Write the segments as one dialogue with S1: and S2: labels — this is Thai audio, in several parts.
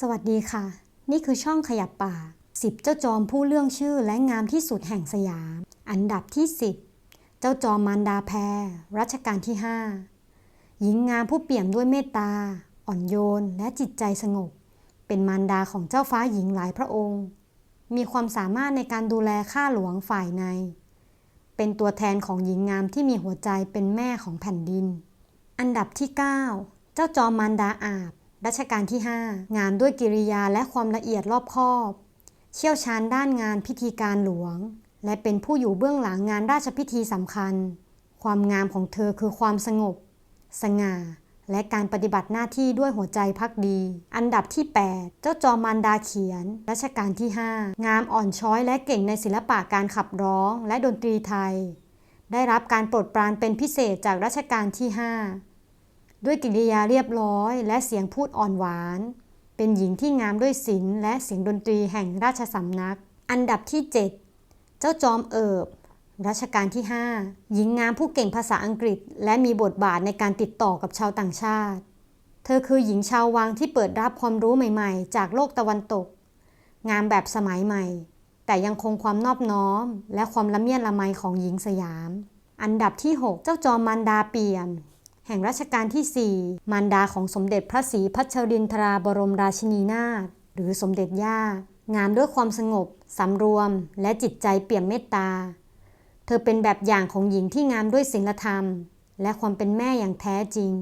S1: สวัสดีค่ะ นี่คือช่องขยับป่ากสิบเจ้าจอมผู้เรื่องชื่อและงามที่สุดแห่งสยาม อันดับที่ 10 เจ้าจอมมารดาแพรรัชกาลที่ 5 หญิงงามผู้เปี่ยมด้วยเมตตา อ่อนโยน และจิตใจสงบ เป็นมารดาของเจ้าฟ้าหญิงหลายพระองค์ มีความสามารถในการดูแลข้าหลวงฝ่ายใน เป็นตัวแทนของหญิงงามที่มีหัวใจเป็นแม่ของแผ่นดิน อันดับที่ 9 เจ้าจอมมารดาอาบ รัชกาลที่ 5 งานด้วยกิริยาและความละเอียดรอบคอบ เชี่ยวชาญด้านงานพิธีการหลวง และเป็นผู้อยู่เบื้องหลังงานราชพิธีสำคัญ ความงามของเธอคือความสงบ สง่า และการปฏิบัติหน้าที่ด้วยหัวใจพักดี อันดับที่ 8 เจ้าจอมารดาเขียน รัชกาลที่ 5 งามอ่อนช้อยและเก่งในศิลปะการขับร้อง และดนตรีไทย ได้รับการโปรดปรานเป็นพิเศษจากรัชกาลที่ 5 ด้วยกิริยาเรียบร้อย และเสียงพูดอ่อนหวาน เป็นหญิงที่งามด้วยศิลป์และเสียงดนตรีแห่งราชสำนัก อันดับที่ 7 เจ้าจอมเอิบรัชกาลที่ 5 หญิงงามผู้เก่งภาษาอังกฤษ และมีบทบาทในการติดต่อกับชาวต่างชาติ เธอคือหญิงชาววังที่เปิดรับความรู้ใหม่ๆ จากโลกตะวันตก งามแบบสมัยใหม่ แต่ยังคงความนอบน้อม และความละเมียดละไมของหญิงสยาม อันดับที่ 6 เจ้าจอมมันดาเปี่ยม แห่งรัชกาลที่ 4 มารดาของสมเด็จพระศรีพัชรินทราบรมราชินีนาถหรือสมเด็จย่า งามด้วยความสงบสำรวม และจิตใจเปี่ยมเมตตา เธอเป็นแบบอย่างของหญิงที่งามด้วยศีลธรรม และความเป็นแม่อย่างแท้จริง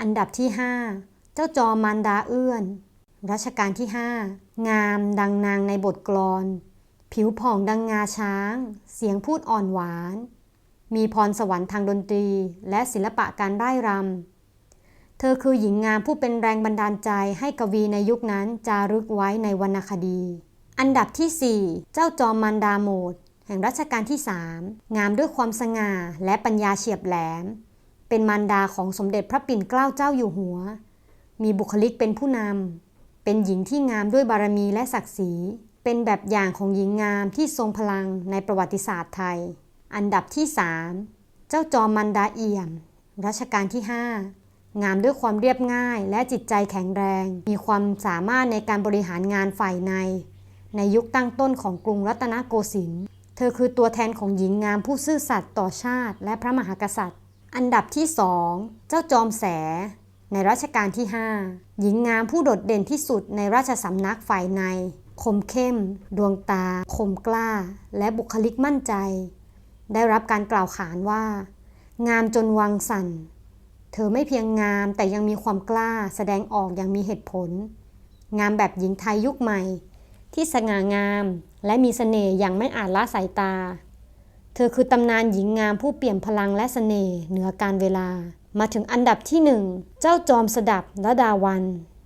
S1: อันดับที่ 5 เจ้าจอมารดาเอื้อน รัชกาลที่ 5 งามดังนางในบทกลอน ผิวผ่องดังงาช้าง เสียงพูดอ่อนหวาน มีพรสวรรค์ทางดนตรีและศิลปะการร่ายรำ เธอคือหญิงงามผู้เป็นแรงบันดาลใจให้กวีในยุคนั้นจารึกไว้ในวรรณคดี อันดับที่ 4 เจ้าจอมมันดาโมดแห่งรัชกาลที่ 3 งามด้วยความสง่าและปัญญาเฉียบแหลม เป็นมารดาของสมเด็จพระปิ่นเกล้าเจ้าอยู่หัว มีบุคลิกเป็นผู้นำ เป็นหญิงที่งามด้วยบารมีและศักดิ์ศรี เป็นแบบอย่างของหญิงงามที่ทรงพลังในประวัติศาสตร์ไทย อันดับที่3เจ้าจอมมันดาเอี่ยม รัชกาลที่ 5 งามด้วยความเรียบง่ายและจิตใจแข็งแรง มีความสามารถในการบริหารงานฝ่ายใน ในยุคตั้งต้นของกรุงรัตนโกสินทร์ เธอคือตัวแทนของหญิงงามผู้ซื่อสัตย์ต่อชาติ และพระมหากษัตริย์ อันดับที่สองเจ้าจอมแส ในรัชกาลที่ 5 หญิงงามผู้โดดเด่นที่สุดในราชสำนักฝ่ายใน คมเข้ม ดวงตา คมกล้า และบุคลิกมั่นใจ ได้รับการกล่าวขานว่า งามจนวังสั่น เธอไม่เพียงงามแต่ยังมีความกล้าแสดงออกอย่างมีเหตุผล งามแบบหญิงไทยยุคใหม่ ที่สง่างามและมีเสน่ห์อย่างไม่อาจละสายตา เธอคือตำนานหญิงงามผู้เปี่ยมพลังและเสน่ห์เหนือการเวลา มาถึงอันดับที่หนึ่งเจ้าจอมสดับระดาวัน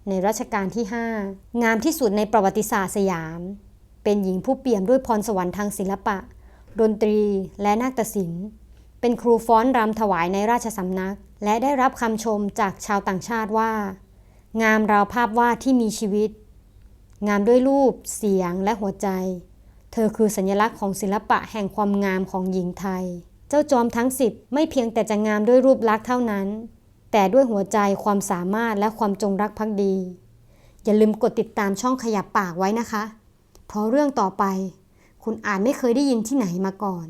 S1: ในรัชกาลที่ 5 งามที่สุดในประวัติศาสตร์สยาม เป็นหญิงผู้เปี่ยมด้วยพรสวรรค์ทางศิลปะ ดนตรี และนาฏศิลป์ เป็นครูฟ้อนรำถวายในราชสำนัก และได้รับคำชมจากชาวต่างชาติว่า งามราวภาพวาดที่มีชีวิต งามด้วยรูป เสียงและหัวใจ เธอคือสัญลักษณ์ของศิลปะแห่งความงามของหญิงไทย เจ้าจอมทั้งสิบไม่เพียงแต่จะงามด้วยรูปลักษณ์เท่านั้น แต่ด้วยหัวใจความสามารถและความจงรักภักดี อย่าลืมกดติดตามช่องขยับปากไว้นะคะ เพราะเรื่องต่อไป คุณอาจไม่เคยได้ยินที่ไหนมาก่อน